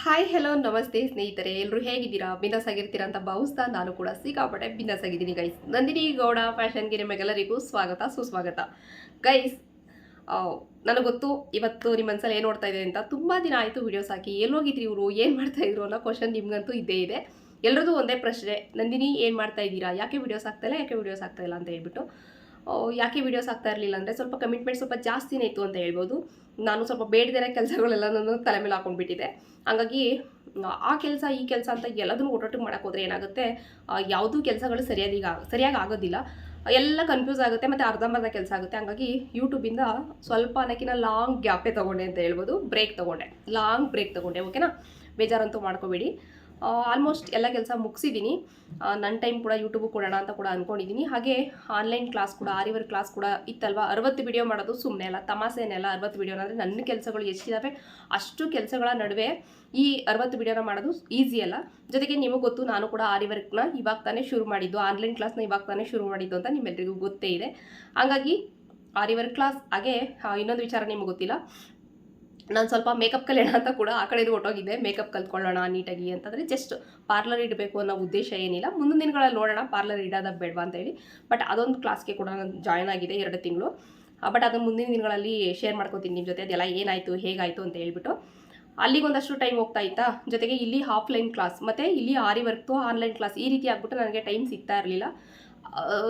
Hi hello ನಮಸ್ತೆ ಸ್ನೇಹಿತರೆ. ಎಲ್ಲರೂ ಹೇಗಿದ್ದೀರಾ? ಬಿಂದಾಸ್ ಆಗಿರ್ತೀರಾ ಅಂತ ಭಾವಿಸ್ತಾ ನಾನು ಕೂಡ ಸಿಕ್ಕಾಪಟ್ಟೆ ಬಿಂದಾಸ್ ಆಗಿದ್ದೀನಿ ಗೈಸ್ ನಂದಿನಿ ಗೌಡ ಫ್ಯಾಷನ್ಗೆ ನಿಮಗೆಲ್ಲರಿಗೂ ಸ್ವಾಗತ, ಸುಸ್ವಾಗತ. ಗೈಸ್ ನನಗೆ ಗೊತ್ತು, ಇವತ್ತು ನಿಮ್ಮ ಮನಸ್ಸಲ್ಲಿ ಏನು ನೋಡ್ತಾ ಇದೆ ಅಂತ ತುಂಬ ದಿನ ಆಯಿತು ವೀಡಿಯೋಸ್ ಹಾಕಿ. ಎಲ್ಲೋಗಿದ್ರಿ ಇವರು? ಏನು ಮಾಡ್ತಾ ಇದ್ರು ಅನ್ನೋ ಕ್ವಶನ್ ನಿಮಗಂತೂ ಇದ್ದೇ ಇದೆ. ಎಲ್ಲರದ್ದು ಒಂದೇ ಪ್ರಶ್ನೆ. ನಂದಿನಿ ಏನು ಮಾಡ್ತಾ ಇದ್ದೀರಾ? ಯಾಕೆ ವೀಡಿಯೋಸ್ ಆಗ್ತಾಯಿಲ್ಲ ಯಾಕೆ ವೀಡಿಯೋಸ್ ಆಗ್ತಾಯಿಲ್ಲ ಅಂತ ಹೇಳ್ಬಿಟ್ಟು. ಯಾಕೆ ವೀಡಿಯೋಸ್ ಆಗ್ತಾ ಇರಲಿಲ್ಲ ಅಂದರೆ ಸ್ವಲ್ಪ ಕಮಿಟ್ಮೆಂಟ್ ಸ್ವಲ್ಪ ಜಾಸ್ತಿನೇ ಇತ್ತು ಅಂತ ಹೇಳ್ಬೋದು. ನಾನು ಸ್ವಲ್ಪ ಬೇಡದಿರೋ ಕೆಲಸಗಳೆಲ್ಲ ನಾನು ತಲೆ ಮೇಲೆ ಹಾಕೊಂಡ್ಬಿಟ್ಟಿದೆ. ಹಾಗಾಗಿ, ಆ ಕೆಲಸ, ಈ ಕೆಲಸ ಅಂತ ಎಲ್ಲದನ್ನು ಒಟ್ಟೊಟ್ಟಿಗೆ ಮಾಡೋಕೆ ಹೋದರೆ ಏನಾಗುತ್ತೆ? ಯಾವುದೂ ಕೆಲಸಗಳು ಸರಿಯಾಗಿ ಸರಿಯಾಗಿ ಆಗೋದಿಲ್ಲ. ಎಲ್ಲ ಕನ್ಫ್ಯೂಸ್ ಆಗುತ್ತೆ, ಮತ್ತು ಅರ್ಧಂಬರ್ಧ ಕೆಲಸ ಆಗುತ್ತೆ. ಹಾಗಾಗಿ ಯೂಟ್ಯೂಬಿಂದ ಸ್ವಲ್ಪ ಅನ್ನೋಕ್ಕಿಂತ ಲಾಂಗ್ ಗ್ಯಾಪೇ ತೊಗೊಂಡೆ ಅಂತ ಹೇಳ್ಬೋದು. ಬ್ರೇಕ್ ತೊಗೊಂಡೆ. ಲಾಂಗ್ ಬ್ರೇಕ್ ತೊಗೊಂಡೆ ಓಕೆನಾ ಬೇಜಾರಂತೂ ಮಾಡ್ಕೋಬೇಡಿ. ಆಲ್ಮೋಸ್ಟ್ ಎಲ್ಲ ಕೆಲಸ ಮುಗಿಸಿದ್ದೀನಿ ನನ್ನ ಟೈಮ್ ಕೂಡ ಯೂಟ್ಯೂಬ್ ಕೊಡೋಣ ಅಂತ ಕೂಡ ಅಂದ್ಕೊಂಡಿದ್ದೀನಿ ಹಾಗೆ ಆನ್ಲೈನ್ ಕ್ಲಾಸ್ ಕೂಡ, ಆರಿವರ್ ಕ್ಲಾಸ್ ಕೂಡ ಇತ್ತಲ್ವ? ಅರವತ್ತು ವಿಡಿಯೋ ಮಾಡೋದು ಸುಮ್ಮನೆ ಅಲ್ಲ ತಮಾಸೆನೇ ಅಲ್ಲ ಅರವತ್ತು ವಿಡಿಯೋ ಅಂದರೆ ನನ್ನ ಕೆಲಸಗಳು ಎಷ್ಟಿದ್ದಾವೆ ಅಷ್ಟು ಕೆಲಸಗಳ ನಡುವೆ ಈ ಅರವತ್ತು ವಿಡಿಯೋನ ಮಾಡೋದು ಈಸಿ ಅಲ್ಲ. ಜೊತೆಗೆ ನಿಮಗೆ ಗೊತ್ತು, ನಾನು ಕೂಡ ಆರಿ ವರ್ಕ್ನ ಇವಾಗ ತಾನೇ ಶುರು ಮಾಡಿದ್ದು. ಆನ್ಲೈನ್ ಕ್ಲಾಸ್ನ ಇವಾಗ ತಾನೇ ಶುರು ಮಾಡಿದ್ದು ಅಂತ ನಿಮ್ಮೆಲ್ಲರಿಗೂ ಗೊತ್ತೇ ಇದೆ. ಹಾಗಾಗಿ ಆರಿ ವರ್ಕ್ ಕ್ಲಾಸ್ ಹಾಗೆ ಇನ್ನೊಂದು ವಿಚಾರ ನಿಮಗೆ ಗೊತ್ತಿಲ್ಲ. ನಾನು ಸ್ವಲ್ಪ ಮೇಕಪ್ ಕಲಿಯೋಣ ಅಂತ ಕೂಡ ಆ ಕಡೆದು ಹೊಟ್ಟೋಗಿದ್ದೆ ಮೇಕಪ್ ಕಲ್ತ್ಕೊಳ್ಳೋಣ ನೀಟಾಗಿ ಅಂತಂದರೆ ಜಸ್ಟ್ ಪಾರ್ಲರ್ ಇಡಬೇಕು ಅನ್ನೋ ಉದ್ದೇಶ ಏನಿಲ್ಲ. ಮುಂದಿನ ದಿನಗಳಲ್ಲಿ ನೋಡೋಣ ಪಾರ್ಲರ್ ಇಡೋದ ಬೇಡವಾ ಅಂತ ಹೇಳಿ. ಬಟ್ ಅದೊಂದು ಕ್ಲಾಸ್ಗೆ ಕೂಡ ನಾನು ಜಾಯ್ನ್ ಆಗಿದೆ ಎರಡು ತಿಂಗಳು. ಬಟ್ ಅದನ್ನು ಮುಂದಿನ ದಿನಗಳಲ್ಲಿ ಶೇರ್ ಮಾಡ್ಕೋತೀನಿ ನಿಮ್ಮ ಜೊತೆ. ಅದೆಲ್ಲ ಏನಾಯಿತು, ಹೇಗಾಯಿತು ಅಂತ ಹೇಳ್ಬಿಟ್ಟು. ಅಲ್ಲಿಗೊಂದಷ್ಟು ಟೈಮ್ ಹೋಗ್ತಾ ಇತ್ತಾ? ಜೊತೆಗೆ ಇಲ್ಲಿ ಆಫ್ಲೈನ್ ಕ್ಲಾಸ್ ಮತ್ತು ಇಲ್ಲಿ ಆರಿ ವರ್ಕ್ತು ಆನ್ಲೈನ್ ಕ್ಲಾಸ್ ಈ ರೀತಿ ಆಗ್ಬಿಟ್ಟು ನನಗೆ ಟೈಮ್ ಸಿಗ್ತಾ ಇರಲಿಲ್ಲ.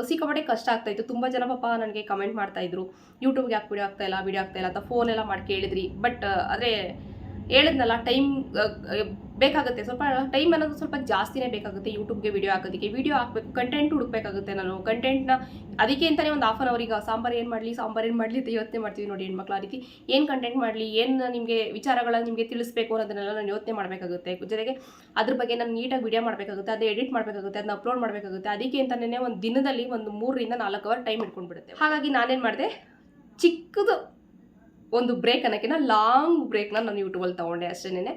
ಸಿಕ್ಕಾಪಟ್ಟೆ ಕಷ್ಟ ಆಗ್ತಾಯಿತ್ತು ತುಂಬ ಜನ ಪಾಪ ನನಗೆ ಕಮೆಂಟ್ ಮಾಡ್ತಾ ಇದ್ರು. ಯೂಟ್ಯೂಬ್ಗೆ ಯಾಕೆ ವಿಡಿಯೋ ಆಗ್ತಾಯಿಲ್ಲ ವಿಡಿಯೋ ಆಗ್ತಾ ಇಲ್ಲ ಅಂತ ಫೋನ್ ಎಲ್ಲ ಮಾಡಿ ಕೇಳಿದ್ರಿ. ಬಟ್ ಆದರೆ ಹೇಳಿದ್ನಲ್ಲ ಟೈಮ್ ಬೇಕಾಗುತ್ತೆ. ಸ್ವಲ್ಪ ಟೈಮ್ ಅನ್ನೋದು ಸ್ವಲ್ಪ ಜಾಸ್ತಿನೇ ಬೇಕಾಗುತ್ತೆ. ಯೂಟ್ಯೂಬ್ಗೆ ವೀಡಿಯೋ ಹಾಕೋದಕ್ಕೆ. ವೀಡಿಯೋ ಹಾಕಬೇಕು ಕಂಟೆಂಟ್ ಹುಡುಕ್ಬೇಕಾಗುತ್ತೆ ನಾನು. ಕಂಟೆಂಟ್ನ ಅದಕ್ಕೆ ಅಂತಲೇ ಒಂದು ಹಾಫ್ ಅನ್ ಅವರಿಗೆ ಸಾಂಬಾರು ಏನು ಮಾಡಲಿ, ಸಾಂಬಾರು ಏನು ಮಾಡಲಿ ಅಂತ ಯೋಚನೆ ಮಾಡ್ತೀವಿ ನೋಡಿ ಹೆಣ್ಮಕ್ಳು. ಆ ಏನು ಕಂಟೆಂಟ್ ಮಾಡಲಿ, ಏನು ನಿಮಗೆ ವಿಚಾರಗಳನ್ನ ನಿಮಗೆ ತಿಳಿಸ್ಬೇಕು ಅನ್ನೋದನ್ನೆಲ್ಲ ನಾನು ಯೋಚನೆ ಮಾಡಬೇಕಾಗುತ್ತೆ. ಜೊತೆಗೆ ಅದ್ರ ಬಗ್ಗೆ ನಾನು ನೀಟಾಗಿ ವೀಡಿಯೋ ಮಾಡಬೇಕಾಗುತ್ತೆ ಅದು ಎಡಿಟ್ ಮಾಡಬೇಕಾಗುತ್ತೆ ಅದನ್ನ ಅಪ್ಲೋಡ್ ಮಾಡಬೇಕಾಗುತ್ತೆ. ಅದಕ್ಕೆ ಅಂತಲೇ ಒಂದು ದಿನದಲ್ಲಿ ಒಂದು ಮೂರರಿಂದ ನಾಲ್ಕು ಅವರ್ ಟೈಮ್ ಇಟ್ಕೊಂಡ್ಬಿಡುತ್ತೆ ಹಾಗಾಗಿ ನಾನೇನು ಮಾಡಿದೆ? ಚಿಕ್ಕದು ಒಂದು ಬ್ರೇಕ್ ಅನ್ನೋಕ್ಕಿಂತ ಲಾಂಗ್ ಬ್ರೇಕ್ನ ನಾನು ಯೂಟ್ಯೂಬಲ್ಲಿ ತೊಗೊಂಡೆ ಅಷ್ಟೇನೆ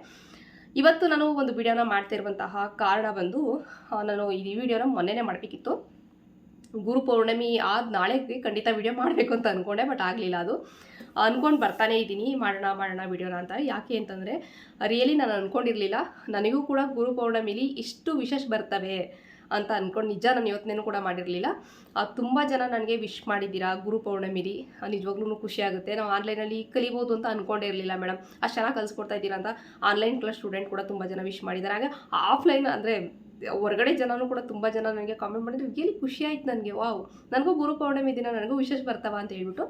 ಇವತ್ತು ನಾನು ಒಂದು ವಿಡಿಯೋನ ಮಾಡ್ತಿರುವಂತಹ ಕಾರಣ ಬಂದು ನಾನು ಈ ವಿಡಿಯೋನ ಮೊನ್ನೆನೇ ಮಾಡಬೇಕಿತ್ತು. ಗುರು ಪೌರ್ಣಮಿ ಆದ ನಾಳೆಗೆ ಖಂಡಿತ ವಿಡಿಯೋ ಮಾಡಬೇಕು ಅಂತ ಅಂದ್ಕೊಂಡೆ ಬಟ್ ಆಗಲಿಲ್ಲ ಅದು. ಅಂದ್ಕೊಂಡು ಬರ್ತಾನೆ ಇದ್ದೀನಿ, ಮಾಡೋಣ ಮಾಡೋಣ ವಿಡಿಯೋನ ಅಂತ. ಯಾಕೆ ಅಂತಂದರೆ ರಿಯಲಿ ನಾನು ಅಂದ್ಕೊಂಡಿರಲಿಲ್ಲ ನನಗೂ ಕೂಡ ಗುರು ಪೌರ್ಣಮಿಲಿ ಇಷ್ಟು ವಿಶೇಷ ಬರ್ತವೆ. ಅಂತ ಅಂದ್ಕೊಂಡು ನಿಜ ನಾನು ಯೋಚನೆನೂ ಕೂಡ ಮಾಡಿರಲಿಲ್ಲ. ತುಂಬ ಜನ ನನಗೆ ವಿಶ್ ಮಾಡಿದ್ದೀರಾ, ಗುರು ಪೌರ್ಣಮಿಲಿ. ನಿಜವಾಗ್ಲೂ ಖುಷಿ ಆಗುತ್ತೆ. ನಾವು ಆನ್ಲೈನಲ್ಲಿ ಕಲಿಬೋದು ಅಂತ ಅಂದ್ಕೊಂಡೇ ಇರಲಿಲ್ಲ ಮೇಡಮ್ ಅಷ್ಟು ಚೆನ್ನಾಗಿ ಕಲಿಸ್ಕೊಡ್ತಾ ಇದ್ದೀರಾ ಅಂತ ಆನ್ಲೈನ್ ಕ್ಲಾಸ್ ಸ್ಟೂಡೆಂಟ್ ಕೂಡ ತುಂಬ ಜನ ವಿಶ್ ಮಾಡಿದ್ದಾರೆ. ಹಾಗೆ ಆಫ್ಲೈನ್ ಅಂದರೆ ಹೊರಗಡೆ ಜನನೂ ಕೂಡ ತುಂಬ ಜನ ನನಗೆ ಕಾಮೆಂಟ್ ಮಾಡಿದ್ರು ರಿಯಲಿ ಖುಷಿ ಆಯ್ತು ನನಗೆ? ವಾವ್. ನನಗೂ ಗುರು ಪೌರ್ಣಮಿ ದಿನ, ನನಗೂ ವಿಶೇಷ ಬರ್ತಾವ ಅಂತ ಹೇಳ್ಬಿಟ್ಟು.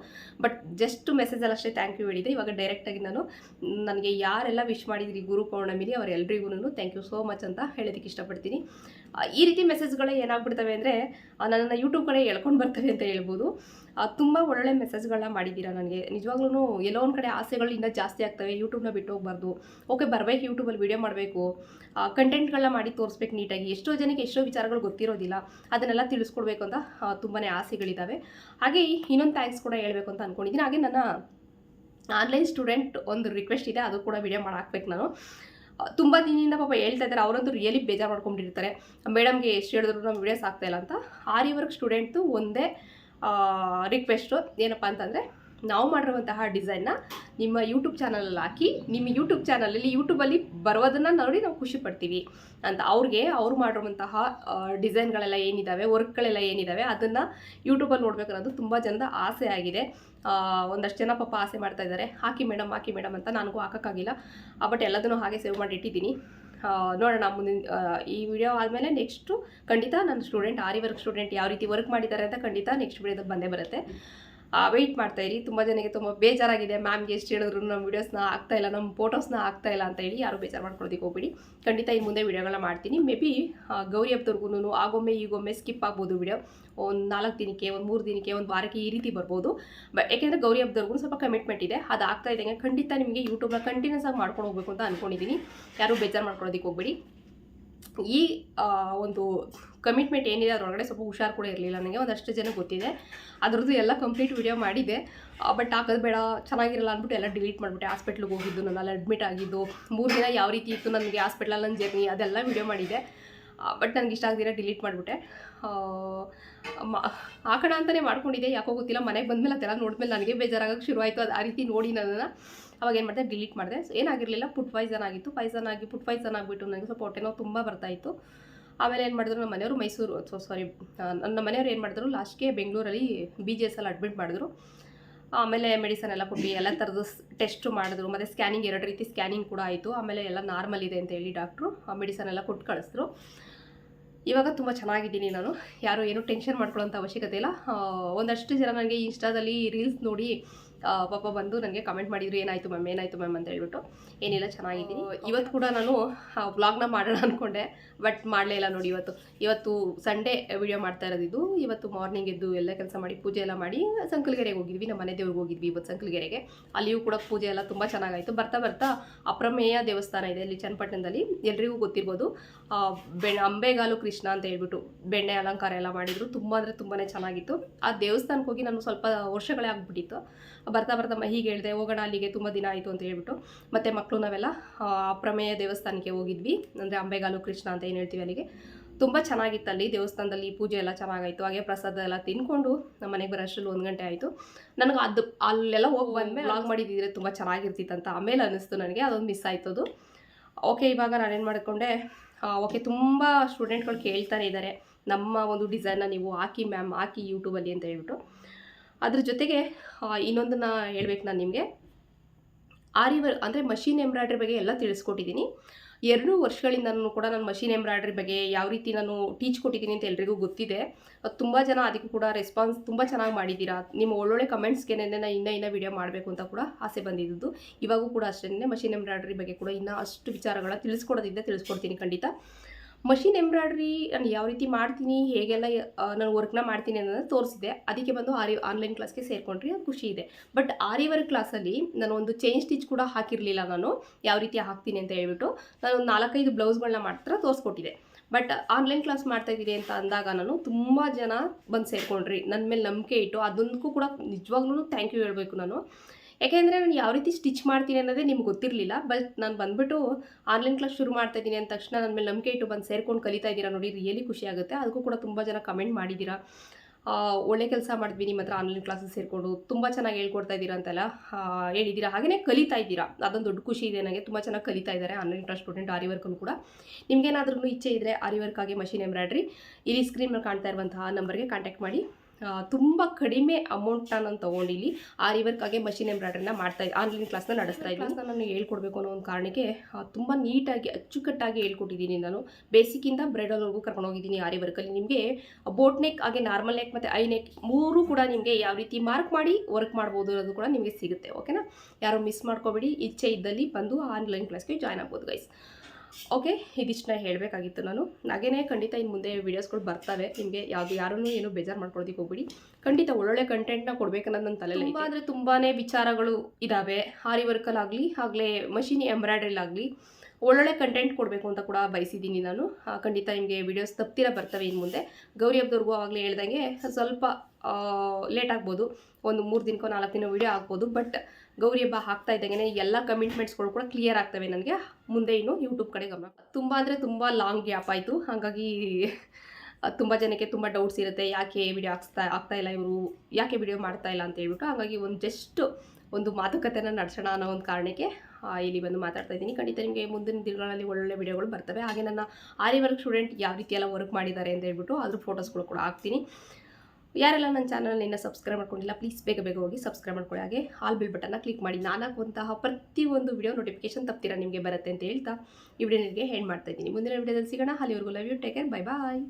ಬಟ್ ಜಸ್ಟ್ ಮೆಸೇಜಲ್ಲಿ ಅಷ್ಟೇ ಥ್ಯಾಂಕ್ ಯು ಹೇಳಿದೆ. ಇವಾಗ ಡೈರೆಕ್ಟಾಗಿ ನಾನು, ನನಗೆ ಯಾರೆಲ್ಲ ವಿಶ್ ಮಾಡಿದ್ರಿ ಗುರು ಪೌರ್ಣಮಿಲಿ ಅವರೆಲ್ಲರಿಗೂ ಥ್ಯಾಂಕ್ ಯು ಸೋ ಮಚ್ ಅಂತ ಹೇಳೋದಕ್ಕೆ ಇಷ್ಟಪಡ್ತೀನಿ. ಈ ರೀತಿ ಮೆಸೇಜ್ಗಳೇ ಏನಾಗ್ಬಿಡ್ತವೆ ಅಂದರೆ ನನ್ನ ಯೂಟ್ಯೂಬ್ ಕಡೆ ಎಳ್ಕೊಂಡು ಬರ್ತವೆ ಅಂತ ಹೇಳ್ಬೋದು. ತುಂಬ ಒಳ್ಳೆ ಮೆಸೇಜ್ಗಳನ್ನ ಮಾಡಿದ್ದೀರಾ ನನಗೆ. ನಿಜವಾಗ್ಲೂ ಎಲ್ಲೋ ಒಂದು ಕಡೆ ಆಸೆಗಳು ಇನ್ನೂ ಜಾಸ್ತಿ ಆಗ್ತವೆ. ಯೂಟ್ಯೂಬ್ನ ಬಿಟ್ಟು ಹೋಗ್ಬಾರ್ದು. ಓಕೆ ಬರಬೇಕು ಯೂಟ್ಯೂಬಲ್ಲಿ ವೀಡಿಯೋ ಮಾಡಬೇಕು. ಕಂಟೆಂಟ್ಗಳನ್ನ ಮಾಡಿ ತೋರಿಸ್ಬೇಕು ನೀಟಾಗಿ. ಎಷ್ಟೋ ಜನಕ್ಕೆ ಎಷ್ಟೋ ವಿಚಾರಗಳು ಗೊತ್ತಿರೋದಿಲ್ಲ. ಅದನ್ನೆಲ್ಲ ತಿಳಿಸ್ಕೊಡ್ಬೇಕು ಅಂತ ತುಂಬಾ ಆಸೆಗಳಿದ್ದಾವೆ ಹಾಗೆ ಇನ್ನೊಂದು ಥ್ಯಾಂಕ್ಸ್ ಕೂಡ ಹೇಳಬೇಕು ಅಂತ ಅಂದ್ಕೊಂಡಿದ್ದೀನಿ ಹಾಗೆ ನನ್ನ ಆನ್ಲೈನ್ ಸ್ಟೂಡೆಂಟ್ ಒಂದು ರಿಕ್ವೆಸ್ಟ್ ಇದೆ. ಅದು ಕೂಡ ವಿಡಿಯೋ ಮಾಡಿ ಹಾಕ್ಬೇಕು ನಾನು. ತುಂಬ ದಿನದಿಂದ ಪಾಪ ಹೇಳ್ತಾ ಇದ್ದಾರೆ. ಅವರಂತೂ ರಿಯಲಿ ಬೇಜಾರು ಮಾಡ್ಕೊಂಡಿರ್ತಾರೆ ಮೇಡಮ್ಗೆ ಎಷ್ಟು ಹೇಳಿದ್ರು ನಮ್ಮ ಆಗ್ತಾ ಇಲ್ಲ ಅಂತ. ಆರಿ ವರ್ಕ್ ಸ್ಟೂಡೆಂಟ್ದು ಒಂದೇ ರಿಕ್ವೆಸ್ಟು ಏನಪ್ಪ ಅಂತಂದರೆ, ನಾವು ಮಾಡಿರುವಂತಹ ಡಿಸೈನ್ನ ನಿಮ್ಮ ಯೂಟ್ಯೂಬ್ ಚಾನಲಲ್ಲಿ ಹಾಕಿ, ನಿಮ್ಮ ಯೂಟ್ಯೂಬ್ ಚಾನಲಲ್ಲಿ ಯೂಟ್ಯೂಬಲ್ಲಿ ಬರೋದನ್ನು ನೋಡಿ ನಾವು ಖುಷಿ ಪಡ್ತೀವಿ ಅಂತ. ಅವ್ರಿಗೆ ಅವ್ರು ಮಾಡಿರುವಂತಹ ಡಿಸೈನ್ಗಳೆಲ್ಲ ಏನಿದ್ದಾವೆ ವರ್ಕ್ಗಳೆಲ್ಲ ಏನಿದ್ದಾವೆ ಅದನ್ನು ಯೂಟ್ಯೂಬಲ್ಲಿ ನೋಡಬೇಕು ತುಂಬ ಜನದ ಆಸೆ ಆಗಿದೆ. ಒಂದಷ್ಟು ಜನ ಪಾಪ ಆಸೆ ಮಾಡ್ತಾ ಇದ್ದಾರೆ. ಹಾಕಿ ಮೇಡಮ್ ಹಾಕಿ ಮೇಡಮ್ ಅಂತ ನನಗೂ ಹಾಕೋಕ್ಕಾಗಿಲ್ಲ. ಬಟ್ ಎಲ್ಲದನ್ನೂ ಹಾಗೆ ಸೇವ್ ಮಾಡಿ ಇಟ್ಟಿದ್ದೀನಿ ನೋಡೋಣ ಮುಂದಿನ ಈ ವಿಡಿಯೋ ಆದಮೇಲೆ ನೆಕ್ಸ್ಟು ಖಂಡಿತ ನನ್ನ ಸ್ಟೂಡೆಂಟ್ ಆರಿ ವರ್ಕ್ ಸ್ಟೂಡೆಂಟ್ ಯಾವ ರೀತಿ ವರ್ಕ್ ಮಾಡಿದ್ದಾರೆ ಅಂತ ಖಂಡಿತ ನೆಕ್ಸ್ಟ್ ವಿಡಿಯೋದಾಗ ಬಂದೇ ಬರುತ್ತೆ. ವೆಯ್ಟ್ ಮಾಡ್ತಾ ಇರಿ. ತುಂಬ ಜನಕ್ಕೆ ತುಂಬ ಬೇಜಾರಾಗಿದೆ. ಮ್ಯಾಮ್ಗೆ ಎಷ್ಟು ಹೇಳಿದ್ರು ನಮ್ಮ ವೀಡಿಯೋಸ್ನ ಆಗ್ತಾ ಇಲ್ಲ, ನಮ್ಮ ಫೋಟೋಸ್ನ ಆಗ್ತಾ ಇಲ್ಲ ಅಂತ ಹೇಳಿ ಯಾರು ಬೇಜಾರು ಮಾಡ್ಕೊಳ್ಳೋದಕ್ಕೆ ಹೋಗ್ಬಿಡಿ. ಖಂಡಿತ ಇನ್ನು ಮುಂದೆ ವಿಡಿಯೋಗಳನ್ನ ಮಾಡ್ತೀನಿ. ಮೇ ಬಿ ಗೌರಿ ಹಬ್ಬದವ್ರಿಗೂ ಆಗೊಮ್ಮೆ ಈಗೊಮ್ಮೆ ಸ್ಕಿಪ್ ಆಗ್ಬೋದು ವೀಡಿಯೋ ಒಂದು ನಾಲ್ಕು ದಿನಕ್ಕೆ, ಒಂದು ಮೂರು ದಿನಕ್ಕೆ, ಒಂದು ವಾರಕ್ಕೆ ಈ ರೀತಿ ಬರ್ಬೋದು. ಬಟ್ ಯಾಕೆಂದರೆ ಗೌರಿ ಹಬ್ಬದವ್ರಿಗೂ ಸ್ವಲ್ಪ ಕಮಿಟ್ಮೆಂಟ್ ಇದೆ. ಅದು ಆಗ್ತಾ ಇದ್ದಂಗೆ ಖಂಡಿತ ನಿಮಗೆ ಯೂಟ್ಯೂಬ್ನ ಕಂಟಿನ್ಯೂಸ್ ಆಗಿ ಮಾಡ್ಕೊಂಡು ಹೋಗ್ಬೇಕು ಅಂತ ಅಂದ್ಕೊಂಡಿದ್ದೀನಿ ಯಾರು ಬೇಜಾರು ಮಾಡ್ಕೊಳ್ಳೋದಕ್ಕೆ ಹೋಗ್ಬೇಡಿ. ಈ ಒಂದು ಕಮಿಟ್ಮೆಂಟ್ ಏನಿದೆ, ಅದರೊಳಗಡೆ ಸ್ವಲ್ಪ ಹುಷಾರು ಕೂಡ ಇರಲಿಲ್ಲ ನನಗೆ ಒಂದಷ್ಟು ಜನ ಗೊತ್ತಿದೆ. ಅದರದ್ದು ಎಲ್ಲ ಕಂಪ್ಲೀಟ್ ವಿಡಿಯೋ ಮಾಡಿದೆ. ಬಟ್ ಹಾಕೋದು ಬೇಡ, ಚೆನ್ನಾಗಿರಲ್ಲ ಅಂದ್ಬಿಟ್ಟು ಎಲ್ಲ ಡಿಲೀಟ್ ಮಾಡಿಬಿಟ್ಟೆ. ಹಾಸ್ಪಿಟ್ಲಿಗೆ ಹೋಗಿದ್ದು ನಾನು ಅಲ್ಲಿ ಅಡ್ಮಿಟ್ ಆಗಿದ್ದು, ಮೂರು ದಿನ ಯಾವ ರೀತಿ ಇತ್ತು, ನನಗೆ ಹಾಸ್ಪಿಟ್ಲಲ್ಲಿ ನನ್ನ ಜರ್ನಿ ಅದೆಲ್ಲ ವಿಡಿಯೋ ಮಾಡಿದೆ. ಬಟ್ ನನಗೆ ಇಷ್ಟ ಆಗದಿರ ಡಿಲೀಟ್ ಮಾಡಿಬಿಟ್ಟೆ. ಹಾಕೋಣ ಅಂತಲೇ ಮಾಡ್ಕೊಂಡಿದ್ದೆ, ಯಾಕೋ ಗೊತ್ತಿಲ್ಲ, ಮನೆಗೆ ಬಂದಮೇಲೆ ಅದೆಲ್ಲ ನೋಡಿದ್ಮೇಲೆ ನನಗೆ ಬೇಜಾರಾಗಕ್ಕೆ ಶುರುವಾಯಿತು. ಅದು ಆ ರೀತಿ ನೋಡಿ ನನ್ನನ್ನು ಅವಾಗ ಏನು ಮಾಡಿದೆ ಡಿಲೀಟ್ ಮಾಡಿದೆ. ಸೊ ಏನಾಗಿರಲಿಲ್ಲ ಫುಡ್ ಪಾಯ್ಸನ್ ಆಗಿತ್ತು. ಪಾಯ್ಸನ್ ಆಗಿ ಫುಡ್ ಪಾಯ್ಸನ್ ಆಗಿಬಿಟ್ಟು ನನಗೆ ಸ್ವಲ್ಪ ಹೊಟ್ಟೆ ನೋವು ತುಂಬ ಬರ್ತಾ ಇತ್ತು. ಆಮೇಲೆ ಏನು ಮಾಡಿದ್ರು, ನಮ್ಮ ಮನೆಯವರು ಮೈಸೂರು ಸೊ ಸಾರಿ ನನ್ನ ಮನೆಯವರು ಏನು ಮಾಡಿದ್ರು ಲಾಸ್ಟ್ಗೆ ಬೆಂಗಳೂರಲ್ಲಿ ಬಿ ಜಿ ಎಸ್ ಅಲ್ಲಿ ಅಡ್ಮಿಟ್ ಮಾಡಿದ್ರು. ಆಮೇಲೆ ಮೆಡಿಸನ್ ಎಲ್ಲ ಕೊಟ್ಟು ಎಲ್ಲ ಥರದ್ದು ಟೆಸ್ಟ್ ಮಾಡಿದ್ರು. ಮತ್ತು ಸ್ಕ್ಯಾನಿಂಗ್ ಎರಡು ರೀತಿ ಸ್ಕ್ಯಾನಿಂಗ್ ಕೂಡ ಆಯಿತು. ಆಮೇಲೆ ಎಲ್ಲ ನಾರ್ಮಲ್ ಇದೆ ಅಂತ ಹೇಳಿ ಡಾಕ್ಟ್ರು ಆ ಮೆಡಿಸನ್ ಎಲ್ಲ ಕೊಟ್ಟು ಕಳಿಸಿದ್ರು. ಇವಾಗ ತುಂಬ ಚೆನ್ನಾಗಿದ್ದೀನಿ ನಾನು. ಯಾರು ಏನು ಟೆನ್ಷನ್ ಮಾಡ್ಕೊಳ್ಳೋಂಥ ಅವಶ್ಯಕತೆ ಇಲ್ಲ. ಒಂದಷ್ಟು ಜನ ನನಗೆ ಇನ್ಸ್ಟಾದಲ್ಲಿ ರೀಲ್ಸ್ ನೋಡಿ ಪಾಪ ಬಂದು ನನಗೆ ಕಮೆಂಟ್ ಮಾಡಿದ್ರು ಏನಾಯಿತು ಮ್ಯಾಮ್ ಏನಾಯಿತು ಮ್ಯಾಮ್ ಅಂತ ಹೇಳ್ಬಿಟ್ಟು ಏನಿಲ್ಲ ಚೆನ್ನಾಗಿದ್ದೀನಿ. ಇವತ್ತು ಕೂಡ ನಾನು ವ್ಲಾಗ್ನ ಮಾಡೋಣ ಅಂದ್ಕೊಂಡೆ ಬಟ್ ಮಾಡಲೇ ಇಲ್ಲ ನೋಡಿ ಇವತ್ತು. ಇವತ್ತು ಸಂಡೇ ವಿಡಿಯೋ ಮಾಡ್ತಾ ಇರೋದಿದ್ದು ಇವತ್ತು ಮಾರ್ನಿಂಗ್ ಎದ್ದು ಎಲ್ಲ ಕೆಲಸ ಮಾಡಿ ಪೂಜೆ ಎಲ್ಲ ಮಾಡಿ ಸಂಕಲ್ಗೆರೆಗೆ ಹೋಗಿದ್ವಿ ನಮ್ಮ ಮನೆ ದೇವ್ರಿಗೆ ಹೋಗಿದ್ವಿ ಇವತ್ತು ಸಂಕಲ್ಗೆರೆಗೆ. ಅಲ್ಲಿಯೂ ಕೂಡ ಪೂಜೆ ಎಲ್ಲ ತುಂಬ ಚೆನ್ನಾಗಾಯಿತು. ಬರ್ತಾ ಬರ್ತಾ ಅಪ್ರಮೇಯ ದೇವಸ್ಥಾನ ಇದೆ ಇಲ್ಲಿ ಚನ್ನಪಟ್ಟಣದಲ್ಲಿ. ಎಲ್ರಿಗೂ ಗೊತ್ತಿರ್ಬೋದು ಬೆ ಬೆಣ್ಣ ಅಂಬೆಗಾಲು ಕೃಷ್ಣ ಅಂತ ಹೇಳ್ಬಿಟ್ಟು ಬೆಣ್ಣೆ ಅಲಂಕಾರ ಎಲ್ಲ ಮಾಡಿದ್ರು. ತುಂಬ ಅಂದರೆ ತುಂಬಾ ಚೆನ್ನಾಗಿತ್ತು. ಆ ದೇವಸ್ಥಾನಕ್ಕೆ ಹೋಗಿ ನಾನು ಸ್ವಲ್ಪ ವರ್ಷಗಳೇ ಆಗ್ಬಿಟ್ಟಿತ್ತು. ಬರ್ತಾ ಬರ್ತಾ ಮಹಿಗೆ ಹೀಗೆ ಹೇಳಿದೆ ಹೋಗೋಣ ಅಲ್ಲಿಗೆ ತುಂಬ ದಿನ ಆಯಿತು ಅಂತ ಹೇಳ್ಬಿಟ್ಟು. ಮತ್ತು ಮಕ್ಕಳು ನಾವೆಲ್ಲ ಪ್ರಮೇಯ ದೇವಸ್ಥಾನಕ್ಕೆ ಹೋಗಿದ್ವಿ. ಅಂದರೆ ಅಂಬೆಗಾಲು ಕೃಷ್ಣ ಅಂತ ಏನು ಹೇಳ್ತೀವಿ ಅಲ್ಲಿಗೆ. ತುಂಬ ಚೆನ್ನಾಗಿತ್ತು ಅಲ್ಲಿ ದೇವಸ್ಥಾನದಲ್ಲಿ ಪೂಜೆ ಎಲ್ಲ ಚೆನ್ನಾಗಾಯಿತು. ಹಾಗೆ ಪ್ರಸಾದ ಎಲ್ಲ ತಿನ್ಕೊಂಡು ನಮ್ಮ ಮನೆಗೆ ಬರೋಷ್ಟರಲ್ಲಿ ಒಂದು ಗಂಟೆ ಆಯಿತು. ನನಗೆ ಅದು ಅಲ್ಲೆಲ್ಲ ಹೋಗಿ ಬಂದಮೇಲೆ ಲಾಗ್ ಮಾಡಿದ್ದಿದ್ರೆ ತುಂಬ ಅಂತ ಆಮೇಲೆ ಅನ್ನಿಸ್ತು ನನಗೆ. ಅದೊಂದು ಮಿಸ್ ಆಯಿತು ಅದು. ಓಕೆ ಇವಾಗ ನಾನೇನು ಮಾಡಿಕೊಂಡೆ ಓಕೆ ತುಂಬ ಸ್ಟೂಡೆಂಟ್ಗಳು ಕೇಳ್ತಾನೆ ಇದ್ದಾರೆ ನಮ್ಮ ಒಂದು ಡಿಸೈನ್ನ ನೀವು ಹಾಕಿ ಮ್ಯಾಮ್ ಹಾಕಿ ಯೂಟ್ಯೂಬಲ್ಲಿ ಅಂತ ಹೇಳ್ಬಿಟ್ಟು. ಅದ್ರ ಜೊತೆಗೆ ಇನ್ನೊಂದನ್ನ ಹೇಳ್ಬೇಕು ನಾನು ನಿಮಗೆ. ಆರಿ ವರ್ ಅಂದರೆ ಮಷಿನ್ ಎಂಬ್ರಾಯ್ಡ್ರಿ ಬಗ್ಗೆ ಎಲ್ಲ ತಿಳಿಸ್ಕೊಟ್ಟಿದ್ದೀನಿ ಎರಡು ವರ್ಷಗಳಿಂದನೂ ಕೂಡ ನಾನು ಮಷಿನ್ ಎಂಬ್ರಾಯ್ಡ್ರಿ ಬಗ್ಗೆ ಯಾವ ರೀತಿ ನಾನು ಟೀಚ್ ಕೊಟ್ಟಿದ್ದೀನಿ ಅಂತ ಎಲ್ರಿಗೂ ಗೊತ್ತಿದೆ. ತುಂಬ ಜನ ಅದಕ್ಕೂ ಕೂಡ ರೆಸ್ಪಾನ್ಸ್ ತುಂಬ ಚೆನ್ನಾಗಿ ಮಾಡಿದ್ದೀರಾ ನಿಮ್ಮ ಒಳ್ಳೊಳ್ಳೆ ಕಮೆಂಟ್ಸ್ಗೆ ನಾನು ಇನ್ನೂ ಇನ್ನೂ ವಿಡಿಯೋ ಮಾಡಬೇಕು ಅಂತ ಕೂಡ ಆಸೆ ಬಂದಿದ್ದು ಇವಾಗೂ ಕೂಡ ಅಷ್ಟೇ ಮಷಿನ್ ಎಂಬ್ರಾಯ್ಡ್ರಿ ಬಗ್ಗೆ ಕೂಡ ಇನ್ನೂ ಅಷ್ಟು ವಿಚಾರಗಳ ತಿಳಿಸ್ಕೊಡೋದಿದ್ದೆ, ತಿಳಿಸ್ಕೊಡ್ತೀನಿ ಖಂಡಿತ. ಮಷಿನ್ ಎಂಬ್ರಾಯ್ಡ್ರಿ ನಾನು ಯಾವ ರೀತಿ ಮಾಡ್ತೀನಿ, ಹೇಗೆಲ್ಲ ನಾನು ವರ್ಕ್ನ ಮಾಡ್ತೀನಿ ಅನ್ನೋದನ್ನ ತೋರಿಸಿದೆ. ಅದಕ್ಕೆ ಬಂದು ಆರಿ ಆನ್ಲೈನ್ ಕ್ಲಾಸ್ಗೆ ಸೇರಿಕೊಂಡ್ರಿ ಖುಷಿ ಇದೆ. ಬಟ್ ಆರಿ ವರ್ಕ್ ಕ್ಲಾಸಲ್ಲಿ ನಾನು ಒಂದು ಚೇಂಜ್ ಸ್ಟಿಚ್ ಕೂಡ ಹಾಕಿರಲಿಲ್ಲ ನಾನು. ಯಾವ ರೀತಿ ಹಾಕ್ತೀನಿ ಅಂತ ಹೇಳ್ಬಿಟ್ಟು ನಾನು ನಾಲ್ಕೈದು ಬ್ಲೌಸ್ಗಳನ್ನ ಮಾತ್ರ ತೋರಿಸ್ಕೊಟ್ಟಿದೆ. ಬಟ್ ಆನ್ಲೈನ್ ಕ್ಲಾಸ್ ಮಾಡ್ತಾ ಇದ್ದೀನಿ ಅಂತ ಅಂದಾಗ ನಾನು ತುಂಬ ಜನ ಬಂದು ಸೇರಿಕೊಂಡ್ರಿ. ನನ್ನ ಮೇಲೆ ನಂಬಿಕೆ ಇಟ್ಟು ಅದೊಂದಕ್ಕೂ ಕೂಡ ನಿಜವಾಗ್ಲೂ ಥ್ಯಾಂಕ್ ಯು ಹೇಳಬೇಕು ನಾನು. ಯಾಕೆಂದರೆ ನಾನು ಯಾವ ರೀತಿ ಸ್ಟಿಚ್ ಮಾಡ್ತೀನಿ ಅನ್ನೋದೇ ನಿಮ್ಗೆ ಗೊತ್ತಿರಲಿಲ್ಲ, ಬಟ್ ನಾನು ಬಂದ್ಬಿಟ್ಟು ಆನ್ಲೈನ್ ಕ್ಲಾಸ್ ಶುರು ಮಾಡ್ತಾ ಇದ್ದೀನಿ ಅಂದ ತಕ್ಷಣ ನನ್ನ ಮೇಲೆ ನಂಬಿಕೆ ಇಟ್ಟು ಬಂದು ಸೇರ್ಕೊಂಡು ಕಲಿತಾ ಇದ್ದೀರಾ ನೋಡಿ ರಿಯಲಿ ಖುಷಿ ಆಗುತ್ತೆ. ಅದಕ್ಕೂ ಕೂಡ ತುಂಬ ಜನ ಕಮೆಂಟ್ ಮಾಡಿದ್ದೀರಾ. ಒಳ್ಳೆ ಕೆಲಸ ಮಾಡಿದ್ವಿ ನಿಮ್ಮ ಹತ್ರ ಆನ್ಲೈನ್ ಕ್ಲಾಸಸ್ ಸೇರಿಕೊಂಡು, ತುಂಬ ಚೆನ್ನಾಗಿ ಹೇಳ್ಕೊಡ್ತಾ ಇದ್ದೀರಾ ಅಂತೆಲ್ಲ ಹೇಳಿದ್ದೀರಾ. ಹಾಗೆಯೇ ಕಲಿತಾ ಇದ್ದೀರಾ. ಅದೊಂದು ದೊಡ್ಡ ಖುಷಿ ಇದೆ ನನಗೆ ತುಂಬ ಚೆನ್ನಾಗಿ ಕಲಿತಾ ಇದ್ದಾರೆ ಆನ್ಲೈನ್ ಕ್ಲಾಸ್ ಸ್ಟೂಡೆಂಟ್ ಆರಿ ವರ್ಕನ್ನು ಕೂಡ. ನಿಮಗೇನಾದ್ರೂ ಇಚ್ಛೆ ಇದ್ದರೆ ಆರಿ ವರ್ಕ್ ಮಷಿನ್ ಎಂಬ್ರಾಯ್ಡ್ರಿ. ಇಲ್ಲಿ ಸ್ಕ್ರೀನ್ ಕಾಣ್ತಾ ಇರುವಂತಹ ನಂಬರ್ಗೆ ಕಾಂಟ್ಯಾಕ್ಟ್ ಮಾಡಿ. ತುಂಬ ಕಡಿಮೆ ಅಮೌಂಟ್ನ ನಾನು ತೊಗೊಂಡು ಇಲ್ಲಿ ಆರಿ ಆಗಿ ಮಷಿನ್ ಎಂಬ್ರಾಯ್ಡ್ರಿನ ಮಾಡ್ತಾ ಇದ್ದೆ ಆನ್ಲೈನ್ ಕ್ಲಾಸ್ನ ನಡೆಸ್ತಾ ಇದ್ದೀನಿ ಕ್ಲಾಸ್ನ ನಾನು ಹೇಳ್ಕೊಡ್ಬೇಕು ಅನ್ನೋ ಒಂದು ಕಾರಣಕ್ಕೆ ತುಂಬ ನೀಟಾಗಿ, ಅಚ್ಚುಕಟ್ಟಾಗಿ ಹೇಳ್ಕೊಟ್ಟಿದ್ದೀನಿ ನಾನು. ಬೇಸಿಕ್ಕಿಂದ ಬ್ರೈಡಲ್ವರೆಗೂ ಕರ್ಕೊಂಡು ಹೋಗಿದ್ದೀನಿ ಆರಿ ವರ್ಕಲ್ಲಿ ನಿಮಗೆ ಬೋಟ್ ನೆಕ್ ಹಾಗೆ ನಾರ್ಮಲ್ ನೆಕ್ ಮತ್ತು ಐ ನೆಕ್ ಮೂರು ಕೂಡ ನಿಮಗೆ ಯಾವ ರೀತಿ ಮಾರ್ಕ್ ಮಾಡಿ ವರ್ಕ್ ಮಾಡ್ಬೋದು ಅನ್ನೋದು ಕೂಡ ನಿಮಗೆ ಸಿಗುತ್ತೆ ಓಕೆನಾ ಯಾರು ಮಿಸ್ ಮಾಡ್ಕೋಬೇಡಿ. ಇಚ್ಛೆ ಇದ್ದಲ್ಲಿ ಬಂದು ಆನ್ಲೈನ್ ಕ್ಲಾಸ್ಗೆ ಜಾಯ್ನ್ ಆಗ್ಬೋದು ಗೈಸ್ ಓಕೆ ಇದಿಷ್ಟನ್ನ ಹೇಳಬೇಕಾಗಿತ್ತು ನಾನು. ಹಾಗೇನೇ ಖಂಡಿತ ಇನ್ನು ಮುಂದೆ ವೀಡಿಯೋಸ್ಗಳು ಬರ್ತವೆ. ನಿಮಗೆ ಯಾವುದು ಯಾರನ್ನೂ ಏನು ಬೇಜಾರು ಮಾಡ್ಕೊಳೋದಿಕ್ಕೆ ಹೋಗ್ಬಿಡಿ. ಖಂಡಿತ ಒಳ್ಳೊಳ್ಳೆ ಕಂಟೆಂಟ್ನ ಕೊಡಬೇಕನ್ನೋದು ನನ್ನ ತಲೆಯಲ್ಲಿ ತುಂಬ ಅಂದರೆ ತುಂಬಾ ವಿಚಾರಗಳು ಇದ್ದಾವೆ ಹಾರಿ ವರ್ಕಲ್ಲಾಗಲಿ ಆಗಲೇ ಮಷಿನ್ ಎಂಬ್ರಾಯ್ಡ್ರಿಲಾಗಲಿ ಒಳ್ಳೊಳ್ಳೆ ಕಂಟೆಂಟ್ ಕೊಡಬೇಕು ಅಂತ ಕೂಡ ಬಯಸಿದ್ದೀನಿ ನಾನು. ಖಂಡಿತ ನಿಮಗೆ ವೀಡಿಯೋಸ್ ತಪ್ತಿರ ಬರ್ತವೆ ಇನ್ನು ಮುಂದೆ. ಗೌರಿ ಹಬ್ಬದವ್ರಿಗೂ ಆಗಲೇ ಹೇಳ್ದಂಗೆ ಸ್ವಲ್ಪ ಲೇಟ್ ಆಗ್ಬೋದು. ಒಂದು ಮೂರು ದಿನಕ್ಕೋ ನಾಲ್ಕು ದಿನ ವೀಡಿಯೋ ಆಗ್ಬೋದು. ಬಟ್ ಗೌರಿ ಹಬ್ಬ ಹಾಕ್ತಾ ಇದ್ದಂಗೆ ಎಲ್ಲ ಕಮಿಟ್ಮೆಂಟ್ಸ್ಗಳು ಕೂಡ ಕ್ಲಿಯರ್ ಆಗ್ತವೆ ನನಗೆ. ಮುಂದೆ ಇನ್ನು ಯೂಟ್ಯೂಬ್ ಕಡೆ ಗಮನ ತುಂಬ ಅಂದರೆ ತುಂಬ ಲಾಂಗ್ ಗ್ಯಾಪ್ ಆಯಿತು. ಹಾಗಾಗಿ ತುಂಬ ಜನಕ್ಕೆ ತುಂಬ ಡೌಟ್ಸ್ ಇರುತ್ತೆ. ಯಾಕೆ ವಿಡಿಯೋ ಹಾಕ್ಸ್ತಾ ಆಗ್ತಾ ಇಲ್ಲ ಇವರು? ಯಾಕೆ ವಿಡಿಯೋ ಮಾಡ್ತಾ ಇಲ್ಲ ಅಂತ ಹೇಳ್ಬಿಟ್ಟು. ಹಾಗಾಗಿ ಒಂದು ಜಸ್ಟ್ ಒಂದು ಮಾತುಕತೆನ ನಡೆಸೋಣ ಅನ್ನೋ ಒಂದು ಕಾರಣಕ್ಕೆ ಇಲ್ಲಿ ಬಂದು ಮಾತಾಡ್ತಾ ಇದ್ದೀನಿ. ಖಂಡಿತ ನಿಮಗೆ ಮುಂದಿನ ದಿನಗಳಲ್ಲಿ ಒಳ್ಳೊಳ್ಳೆ ವಿಡಿಯೋಗಳು ಬರ್ತವೆ. ಹಾಗೆ ನನ್ನ ಆರಿ ವರ್ಕ್ ಸ್ಟೂಡೆಂಟ್ ಯಾವ ರೀತಿಯೆಲ್ಲ ವರ್ಕ್ ಮಾಡಿದ್ದಾರೆ ಅಂತ ಹೇಳ್ಬಿಟ್ಟು ಅದ್ರ ಫೋಟೋಸ್ಗಳು ಕೂಡ ಹಾಕ್ತೀನಿ. ಯಾರೆಲ್ಲ ನನ್ನ ಚಾನಲ್ ಇನ್ನೂ ಸಬ್ಸ್ಕ್ರೈಬ್ ಮಾಡ್ಕೊಂಡಿಲ್ಲ ಪ್ಲೀಸ್ ಬೇಗ ಬೇಗ ಹೋಗಿ ಸಬ್ಸ್ಕ್ರೈಬ್ ಮಾಡ್ಕೊಳ್ಳಿ. ಹಾಗೆ ಹಾಲ್ ಬಿಲ್ ಬಟನ್ನ ಕ್ಲಿಕ್ ಮಾಡಿ. ನಾನು ಹಾಕುವಂತಹ ಪ್ರತಿಯೊಂದು ವಿಡಿಯೋ ನೋಟಿಫಿಕೇಶನ್ ತಪ್ತೀರಾ ನಿಮಗೆ ಬರುತ್ತೆ ಅಂತ ಹೇಳ್ತಾ ಈ ವಿಡಿಯೋ ನಿಮಗೆ ಹೆಂಡ್ ಮಾಡ್ತಾ ಇದ್ದೀನಿ. ಮುಂದಿನ ವಿಡಿಯೋದಲ್ಲಿ ಸಿಗೋಣ. ಅಲ್ಲಿವರೆಗೂ love you take care bye bye